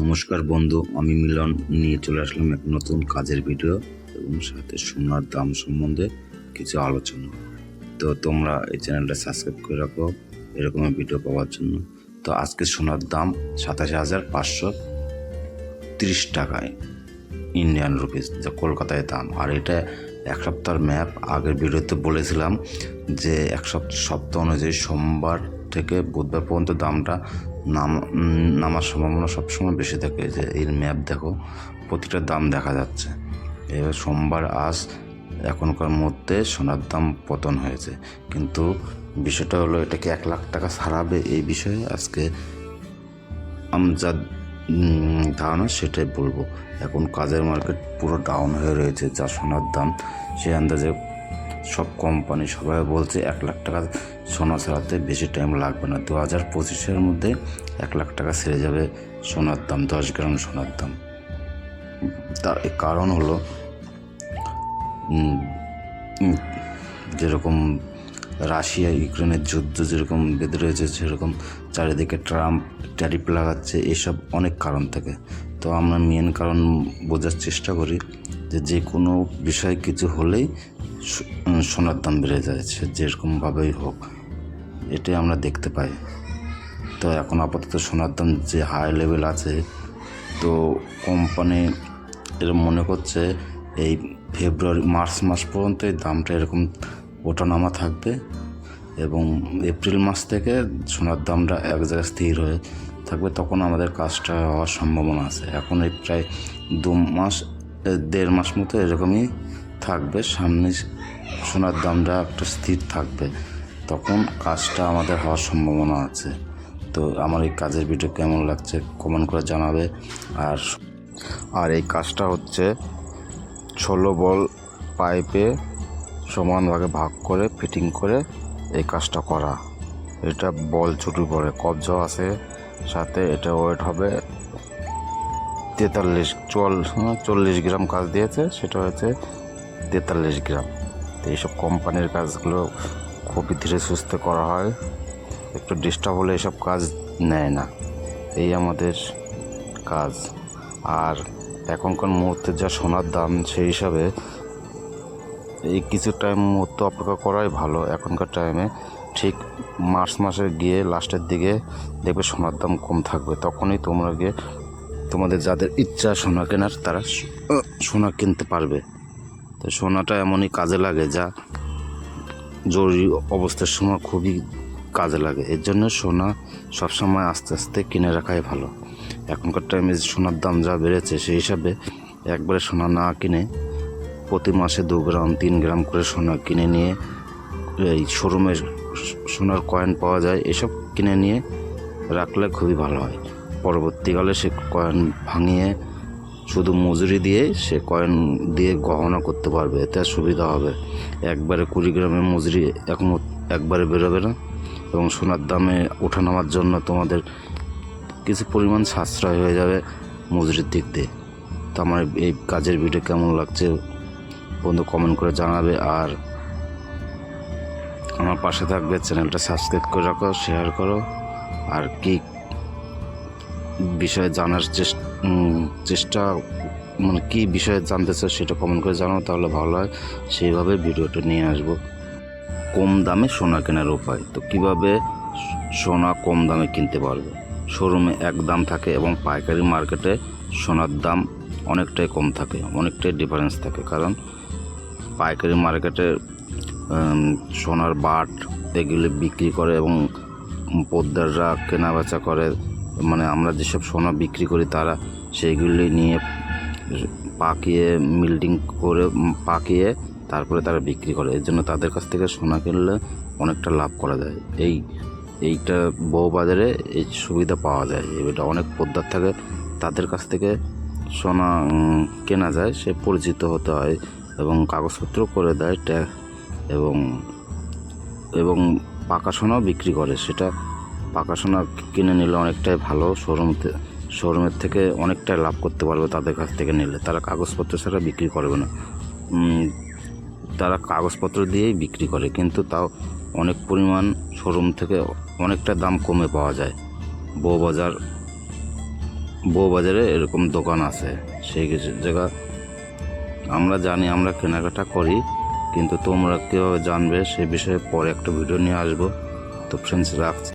নমস্কার বন্ধু, আমি মিলন। নিয়ে চলে আসলাম এক নতুন কাজের ভিডিও এবং সাথে সোনার দাম সম্বন্ধে কিছু আলোচনা। তো তোমরা এই চ্যানেলটা সাবস্ক্রাইব করে রাখো, এরকম ভিডিও পাওয়ার জন্য। তো আজকে সোনার দাম সাতাশি হাজার পাঁচশো তিরিশ টাকায় ইন্ডিয়ান রুপিস যা কলকাতায় দাম। আর এটা এক সপ্তাহের ম্যাপ আগের ভিডিওতে বলেছিলাম যে এক সপ্তাহ সপ্তাহ অনুযায়ী সোমবার থেকে বুধবার পর্যন্ত দামটা নাম নামার সম্ভাবনা সবসময় বেশি থাকে। যে এর ম্যাপ দেখো, প্রতিটা দাম দেখা যাচ্ছে। এবার সোমবার আজ, এখনকার মধ্যে সোনার দাম পতন হয়েছে। কিন্তু বিষয়টা হলো, এটাকে এক লাখ টাকা ছাড়াবে এই বিষয়ে আজকে আমি যা ধারণা, সেটাই বলব। এখন কাজের মার্কেট পুরো ডাউন হয়ে রয়েছে, যা সোনার দাম, সেই আন্দাজে সব কোম্পানি সবাই বলছে এক লাখ টাকা সোনা ছাড়াতে বেশি টাইম লাগবে না। দু হাজার পঁচিশের মধ্যে এক লাখ টাকা ছেড়ে যাবে সোনার দাম, দশ গ্রাম সোনার দাম। তার কারণ হলো যেরকম রাশিয়া, ইউক্রেনের যুদ্ধ যেরকম বেঁধে রয়েছে, সেরকম চারিদিকে ট্রাম্প ট্যারিফ লাগাচ্ছে, এসব অনেক কারণ থেকে। তো আমরা মেন কারণ বোঝার চেষ্টা করি যে যে কোনো বিষয় কিছু হলেই সোনার দাম বেড়ে যায়, সে যেরকমভাবেই হোক, এটাই আমরা দেখতে পাই। তো এখন আপাতত সোনার দাম যে হাই লেভেল আছে, তো কোম্পানি এর মনে করছে এই ফেব্রুয়ারি মার্চ মাস পর্যন্ত এই দামটা এরকম ওঠানামা থাকবে এবং এপ্রিল মাস থেকে সোনার দামটা এক জায়গায় স্থির হয়ে থাকবে, তখন আমাদের কাজটা হওয়ার সম্ভাবনা আছে। এখন এই প্রায় দু মাস দেড় মাস মতো এরকমই থাকবে। সামনে সোনার দামটা একটা স্থির থাকবে। তখন কাজটা আমাদের হওয়ার সম্ভাবনা আছে। তো আমার এই কাজের ভিডিও কেমন লাগছে কমেন্ট করে জানাবে। আর আর এই কাজটা হচ্ছে ষোলো বল পাইপে সমান ভাগে করে ফিটিং করে এই কাজটা করা। এটা বল ছুটি পড়ে কবজাও আছে। সাথে এটা ওয়েট হবে তেতাল্লিশ, চুয়াল চল্লিশ গ্রাম কাজ দিয়েছে, সেটা হচ্ছে তেতাল্লিশ গ্রাম। তো এইসব কোম্পানির কাজগুলো খুবই ধীরে সুস্থে করা হয়, একটু ডিস্টার্ব হলে এসব কাজ নেয় না, এই আমাদের কাজ। আর এখনকার মুহূর্তে যা সোনার দাম, সেই হিসাবে এই কিছু টাইম মুহূর্ত অপেক্ষা করাই ভালো, এখনকার টাইমে ঠিক মার্চ মাসে গিয়ে লাস্টের দিকে দেখবে সোনার দাম কম থাকবে। তখনই তোমরা গিয়ে তোমাদের যাদের ইচ্ছা সোনা কেনার, তারা সোনা কিনতে পারবে। তো সোনাটা এমনই কাজে লাগে যা জরুরি অবস্থার সময় খুবই কাজে লাগে। এর জন্য সোনা সবসময় আস্তে আস্তে কিনে রাখাই ভালো। এখনকার টাইমে সোনার দাম যা বেড়েছে, সেই হিসাবে একবারে সোনা না কিনে প্রতি মাসে দু গ্রাম, তিন গ্রাম করে সোনা কিনে নিয়ে এই শোরুমে সোনার কয়েন পাওয়া যায়, এসব কিনে নিয়ে রাখলে খুবই ভালো হয়। পরবর্তীকালে সে কয়েন ভাঙিয়ে শুধু মজুরি দিয়ে সে কয়েন দিয়ে গহনা করতে পারবে, এতে সুবিধা হবে। একবারে কুড়ি গ্রামের মজুরি এখন একবারে বেরোবে না এবং সোনার দামে ওঠানামার জন্য তোমাদের কিছু পরিমাণ সাশ্রয় হয়ে যাবে মজুরির দিক দিয়ে। তো আমার এই কাজের ভিডিও কেমন লাগছে বন্ধু কমেন্ট করে জানাবে। আর আমার পাশে থাকবে, চ্যানেলটা সাবস্ক্রাইব করে রাখো শেয়ার করো, আর কি বিষয়ে জানার চেষ্টা মানে কি বিষয়ে জানতে চাও সেটা কমেন্ট করে জানাও, তাহলে ভালো হয়। সেইভাবে ভিডিওটা নিয়ে আসব। কম দামে সোনা কেনার উপায়। তো কীভাবে সোনা কম দামে কিনতে পারবে? শোরুমে এক দাম থাকে এবং পাইকারি মার্কেটে সোনার দাম অনেকটাই কম থাকে, অনেকটাই ডিফারেন্স থাকে। কারণ পাইকারি মার্কেটে সোনার বাট এগুলি বিক্রি করে এবং পোদ্দাররা কেনা বেচা করে। মানে আমরা যেসব সোনা বিক্রি করি তারা সেইগুলি নিয়ে পাকিয়ে, মিল্ডিং করে পাকিয়ে তারপরে তারা বিক্রি করে। এর জন্য তাদের কাছ থেকে সোনা কিনলে অনেকটা লাভ করা যায়। এই, এইটা বউ বাজারে এই সুবিধা পাওয়া যায়। এটা অনেক পোদ্দার থাকে, তাদের কাছ থেকে সোনা কেনা যায়। সে পরিচিত হতে হয় এবং কাগজপত্র করে দেয় এবং এবং পাকা সোনাও বিক্রি করে। সেটা পাকা সোনা কিনে নিলে অনেকটাই ভালো। শোরুম শোরুমের থেকে অনেকটাই লাভ করতে পারবে তাদের কাছ থেকে নিলে। তারা কাগজপত্র ছাড়া বিক্রি করবে না। তারা কাগজপত্র দিয়েই বিক্রি করে। কিন্তু তাও অনেক পরিমাণ শোরুম থেকে অনেকটা দাম কমে পাওয়া যায়। বউবাজার, বউবাজারে এরকম দোকান আছে। সেই জায়গা আমরা জানি, আমরা কেনাকাটা করি। কিন্তু তোমরা কীভাবে জানবে সে বিষয়ে পরে একটা ভিডিও নিয়ে আসব। তো ফ্রেন্ডস রাখছি।